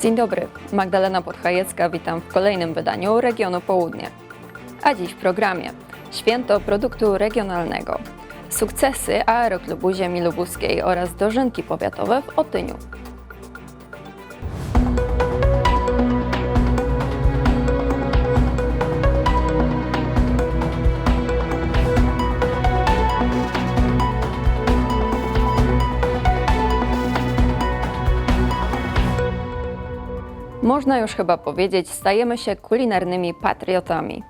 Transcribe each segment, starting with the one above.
Dzień dobry, Magdalena Podchajecka, witam w kolejnym wydaniu Regionu Południe. A dziś w programie Święto Produktu Regionalnego, sukcesy Aeroklubu Ziemi Lubuskiej oraz dożynki powiatowe w Otyniu. Można już chyba powiedzieć, stajemy się kulinarnymi patriotami.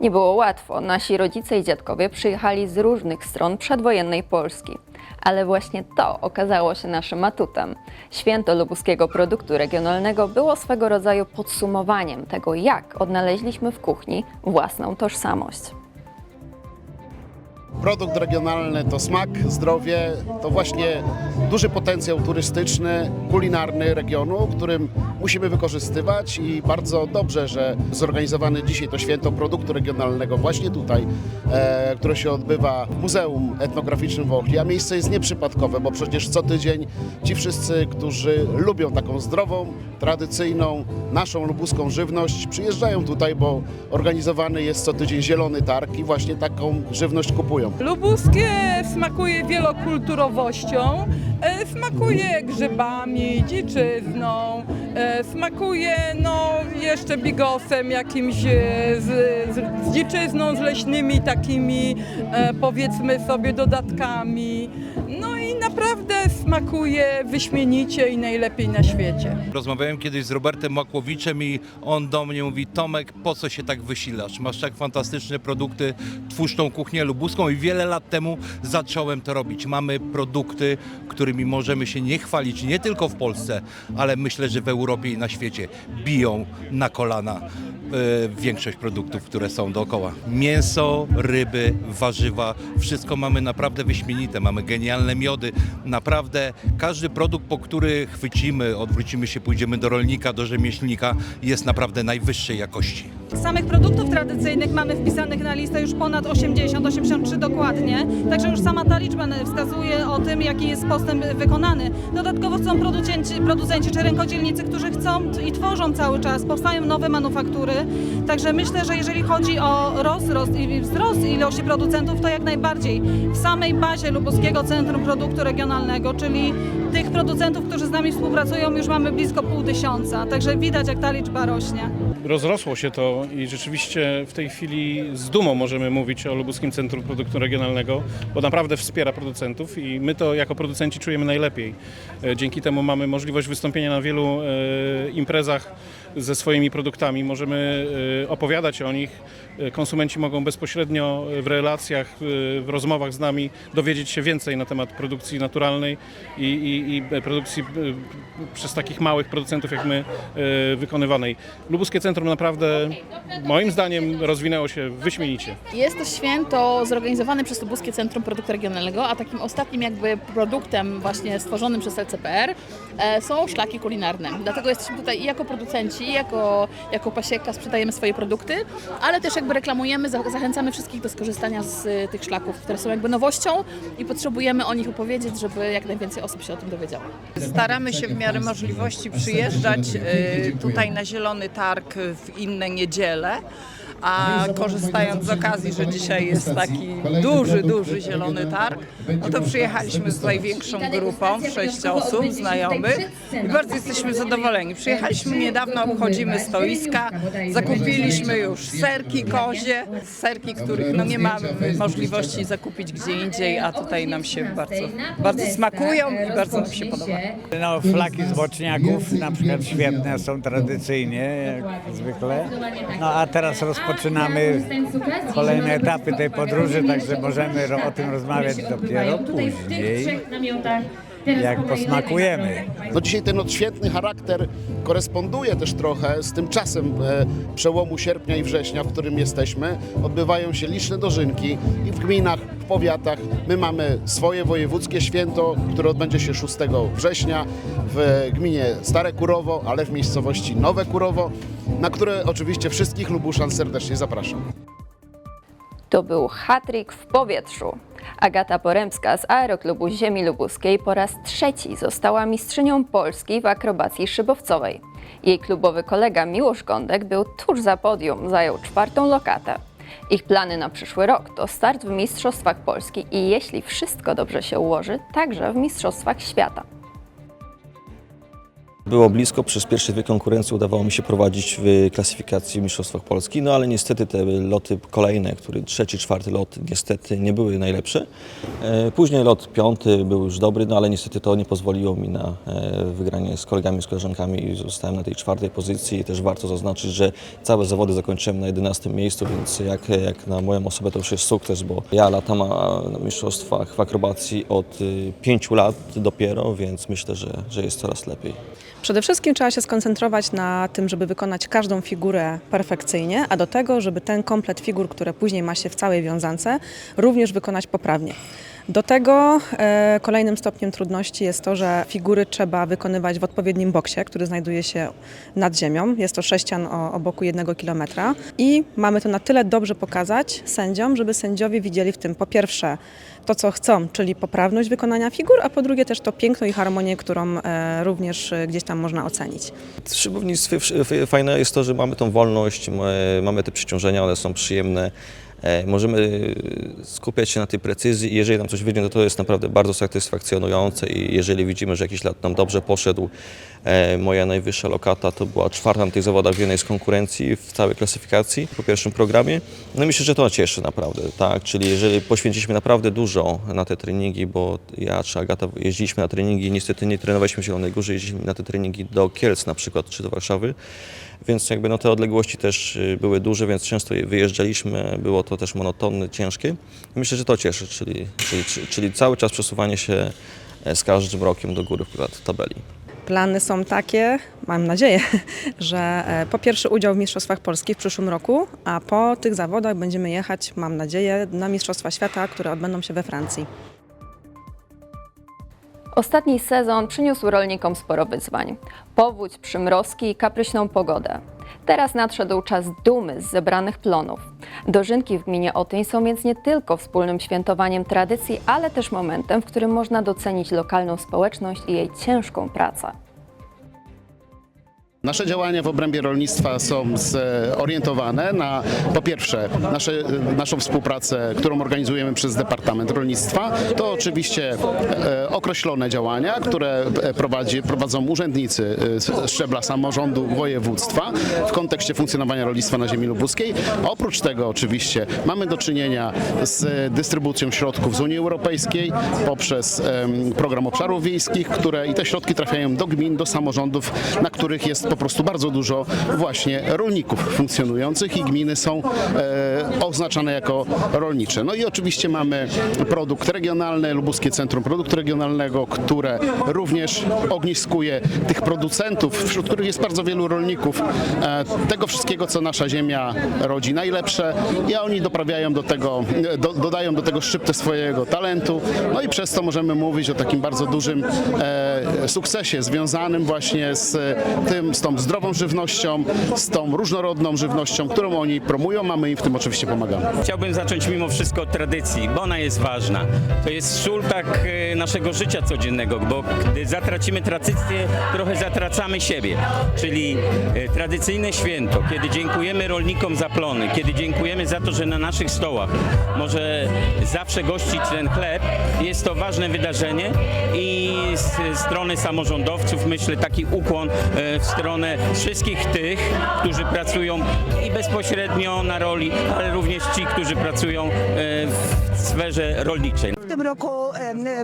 Nie było łatwo, nasi rodzice i dziadkowie przyjechali z różnych stron przedwojennej Polski. Ale właśnie to okazało się naszym atutem. Święto lubuskiego produktu regionalnego było swego rodzaju podsumowaniem tego, jak odnaleźliśmy w kuchni własną tożsamość. Produkt regionalny to smak, zdrowie, to właśnie duży potencjał turystyczny, kulinarny regionu, którym musimy wykorzystywać i bardzo dobrze, że zorganizowany dzisiaj to święto produktu regionalnego właśnie tutaj, e, które się odbywa w Muzeum Etnograficznym w Ochli, a miejsce jest nieprzypadkowe, bo przecież co tydzień ci wszyscy, którzy lubią taką zdrową, tradycyjną, naszą lubuską żywność, przyjeżdżają tutaj, bo organizowany jest co tydzień zielony targ i właśnie taką żywność kupują. Lubuskie smakuje wielokulturowością, e, smakuje grzybami, dziczyzną, e, smakuje no jeszcze bigosem jakimś e, z, z, z dziczyzną, z leśnymi takimi powiedzmy sobie dodatkami. No naprawdę smakuje wyśmienicie i najlepiej na świecie. Rozmawiałem kiedyś z Robertem Makłowiczem i on do mnie mówi Tomek, po co się tak wysilasz? Masz tak fantastyczne produkty, twórz tą kuchnię lubuską i wiele lat temu zacząłem to robić. Mamy produkty, którymi możemy się nie chwalić nie tylko w Polsce, ale myślę, że w Europie i na świecie biją na kolana e, większość produktów, które są dookoła. Mięso, ryby, warzywa, wszystko mamy naprawdę wyśmienite. Mamy genialne miody. Naprawdę każdy produkt, po który chwycimy, odwrócimy się, pójdziemy do rolnika, do rzemieślnika, jest naprawdę najwyższej jakości. Samych produktów tradycyjnych mamy wpisanych na listę już ponad 80, 83 dokładnie, także już sama ta liczba wskazuje o tym, jaki jest postęp wykonany. Dodatkowo są producenci, producenci czy rękodzielnicy, którzy chcą i tworzą cały czas, powstają nowe manufaktury, także myślę, że jeżeli chodzi o rozrost i wzrost ilości producentów, to jak najbardziej w samej bazie Lubuskiego Centrum Produktu Regionalnego, czyli tych producentów, którzy z nami współpracują, już mamy blisko pół tysiąca, także widać jak ta liczba rośnie. Rozrosło się to i rzeczywiście w tej chwili z dumą możemy mówić o Lubuskim Centrum Produktu Regionalnego, bo naprawdę wspiera producentów i my to jako producenci czujemy najlepiej. E, Dzięki temu mamy możliwość wystąpienia na wielu e, imprezach ze swoimi produktami, możemy e, opowiadać o nich. E, Konsumenci mogą bezpośrednio w relacjach, w rozmowach z nami dowiedzieć się więcej na temat produkcji naturalnej i, i, i produkcji przez takich małych producentów jak my wykonywanej. Lubuskie Centrum naprawdę moim zdaniem rozwinęło się wyśmienicie. Jest to święto zorganizowane przez Lubuskie Centrum Produktu Regionalnego, a takim ostatnim jakby produktem właśnie stworzonym przez LCPR e, są szlaki kulinarne. Dlatego jesteśmy tutaj i jako producenci, i jako, jako pasieka sprzedajemy swoje produkty, ale też jakby reklamujemy, za- zachęcamy wszystkich do skorzystania z e, tych szlaków, które są jakby nowością i potrzebujemy o nich opowiedzieć, żeby jak najwięcej osób się o tym dowiedziało. Staramy się w miarę możliwości przyjeżdżać y, tutaj na Zielony Targ w inne niedziele. A korzystając z okazji, że dzisiaj jest taki duży, duży zielony targ, no to przyjechaliśmy tutaj większą grupą, sześć osób znajomych i bardzo jesteśmy zadowoleni. Przyjechaliśmy niedawno, obchodzimy stoiska, zakupiliśmy już serki kozie, serki, których no nie mamy możliwości zakupić gdzie indziej, a tutaj nam się bardzo, bardzo smakują i bardzo nam się podobają. No, flaki z boczniaków na przykład świetne są tradycyjnie, jak zwykle. No a teraz rozpoczynamy kolejne etapy tej podróży, także możemy o tym rozmawiać dopiero później, jak posmakujemy. No dzisiaj ten odświętny charakter koresponduje też trochę z tym czasem e, przełomu sierpnia i września, w którym jesteśmy. Odbywają się liczne dożynki i w gminach, powiatach. My mamy swoje wojewódzkie święto, które odbędzie się 6 września w gminie Stare Kurowo, ale w miejscowości Nowe Kurowo, na które oczywiście wszystkich Lubuszan serdecznie zapraszam. To był hatryk w powietrzu. Agata Poremska z Aeroklubu Ziemi Lubuskiej po raz trzeci została mistrzynią Polski w akrobacji szybowcowej. Jej klubowy kolega Miłosz Gądek był tuż za podium, zajął czwartą lokatę. Ich plany na przyszły rok to start w Mistrzostwach Polski i jeśli wszystko dobrze się ułoży, także w Mistrzostwach Świata. Było blisko, przez pierwsze dwie konkurencje udawało mi się prowadzić w klasyfikacji w Mistrzostwach Polski, no ale niestety te loty kolejne, który trzeci, czwarty lot niestety nie były najlepsze. E, Później lot piąty był już dobry, no ale niestety to nie pozwoliło mi na e, wygranie z kolegami, z koleżankami i zostałem na tej czwartej pozycji. Też warto zaznaczyć, że całe zawody zakończyłem na 11 miejscu, więc jak, jak na moją osobę to już jest sukces, bo ja latam na mistrzostwach w akrobacji od y, pięciu lat dopiero, więc myślę, że, że jest coraz lepiej. Przede wszystkim trzeba się skoncentrować na tym, żeby wykonać każdą figurę perfekcyjnie, a do tego, żeby ten komplet figur, które później ma się w całej wiązance, również wykonać poprawnie. Do tego e, kolejnym stopniem trudności jest to, że figury trzeba wykonywać w odpowiednim boksie, który znajduje się nad ziemią. Jest to sześcian o, o boku jednego kilometra i mamy to na tyle dobrze pokazać sędziom, żeby sędziowie widzieli w tym po pierwsze to, co chcą, czyli poprawność wykonania figur, a po drugie też to piękno i harmonię, którą e, również e, gdzieś tam można ocenić. W szybownictwie fajne jest to, że mamy tą wolność, mamy te przeciążenia, one są przyjemne. E, Możemy skupiać się na tej precyzji i jeżeli nam coś wyjdzie, to to jest naprawdę bardzo satysfakcjonujące i jeżeli widzimy, że jakiś lat nam dobrze poszedł, e, moja najwyższa lokata to była czwarta na tych zawodach w jednej z konkurencji w całej klasyfikacji po pierwszym programie. No myślę, że to cieszy naprawdę, tak, czyli jeżeli poświęciliśmy naprawdę dużo na te treningi, bo ja czy Agata jeździliśmy na treningi, niestety nie trenowaliśmy w Zielonej Górze, jeździliśmy na te treningi do Kielc na przykład, czy do Warszawy, więc jakby no te odległości też y, były duże, więc często wyjeżdżaliśmy, było to też monotonne, ciężkie. Myślę, że to cieszy, czyli, czyli, czyli cały czas przesuwanie się e, z każdym rokiem do góry w tabeli. Plany są takie, mam nadzieję, że e, po pierwsze udział w Mistrzostwach Polski w przyszłym roku, a po tych zawodach będziemy jechać, mam nadzieję, na Mistrzostwa Świata, które odbędą się we Francji. Ostatni sezon przyniósł rolnikom sporo wyzwań. Powódź, przymrozki i kapryśną pogodę. Teraz nadszedł czas dumy z zebranych plonów. Dożynki w gminie Otyń są więc nie tylko wspólnym świętowaniem tradycji, ale też momentem, w którym można docenić lokalną społeczność i jej ciężką pracę. Nasze działania w obrębie rolnictwa są zorientowane na po pierwsze nasze, naszą współpracę, którą organizujemy przez Departament Rolnictwa. To oczywiście e, określone działania, które e, prowadzi, prowadzą urzędnicy e, szczebla samorządu województwa w kontekście funkcjonowania rolnictwa na ziemi lubuskiej. Oprócz tego oczywiście mamy do czynienia z dystrybucją środków z Unii Europejskiej poprzez program obszarów wiejskich, które i te środki trafiają do gmin, do samorządów, na których jest po prostu bardzo dużo właśnie rolników funkcjonujących i gminy są e, oznaczane jako rolnicze. No i oczywiście mamy produkt regionalny, Lubuskie Centrum Produktu Regionalnego, które również ogniskuje tych producentów, wśród których jest bardzo wielu rolników, e, tego wszystkiego, co nasza ziemia rodzi najlepsze i oni doprawiają do tego, do, dodają do tego szczyptę swojego talentu, no i przez to możemy mówić o takim bardzo dużym e, sukcesie związanym właśnie z tym, z tą zdrową żywnością, z tą różnorodną żywnością, którą oni promują, a my im w tym oczywiście pomagamy. Chciałbym zacząć mimo wszystko od tradycji, bo ona jest ważna. To jest sól tak e, naszego życia codziennego, bo gdy zatracimy tradycję, trochę zatracamy siebie. Czyli e, tradycyjne święto, kiedy dziękujemy rolnikom za plony, kiedy dziękujemy za to, że na naszych stołach może zawsze gościć ten chleb, jest to ważne wydarzenie i z strony samorządowców myślę taki ukłon e, w stronę wszystkich tych, którzy pracują i bezpośrednio na roli, ale również ci, którzy pracują e, w sferze rolniczej. Tym roku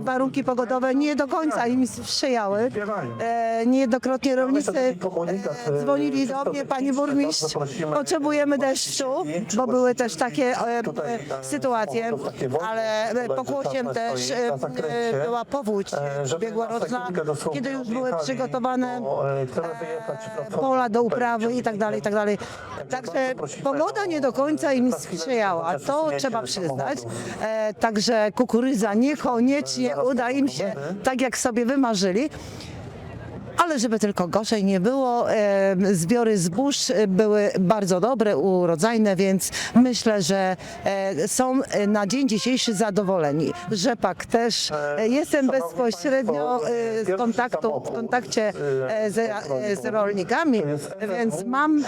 warunki pogodowe nie do końca im sprzyjały. E, Niejednokrotnie rolnicy e, dzwonili do mnie, pani burmistrz, potrzebujemy deszczu, bo były też takie e, sytuacje, ale pokłosiem też była powódź ubiegłoroczna, kiedy już były przygotowane pola do uprawy i tak dalej, i tak dalej. Także pogoda nie do końca im sprzyjała, to trzeba przyznać. Także kukurydza niekoniecznie uda im się tak, jak sobie wymarzyli. Ale żeby tylko gorzej nie było, zbiory zbóż e, były bardzo dobre, urodzajne, więc myślę, że e, są e, na dzień dzisiejszy zadowoleni. Rzepak też. Jestem bezpośrednio w, kontaktu, w kontakcie z, z rolnikami, więc mam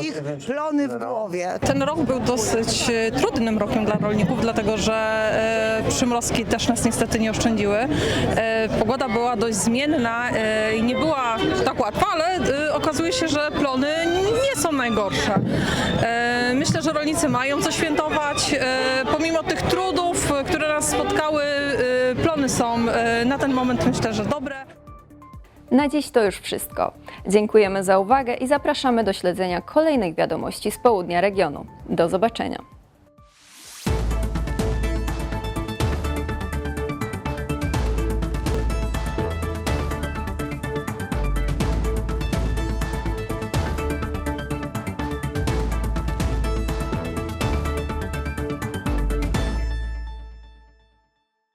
ich plony w głowie. Ten rok był dosyć trudnym rokiem dla rolników, dlatego że przymrozki też nas niestety nie oszczędziły. Pogoda była dość zmienna nie była tak łatwa, ale e, okazuje się, że plony nie są najgorsze. E, myślę, że rolnicy mają co świętować. E, pomimo tych trudów, które nas spotkały, e, plony są e, na ten moment myślę, że dobre. Na dziś to już wszystko. Dziękujemy za uwagę i zapraszamy do śledzenia kolejnych wiadomości z południa regionu. Do zobaczenia.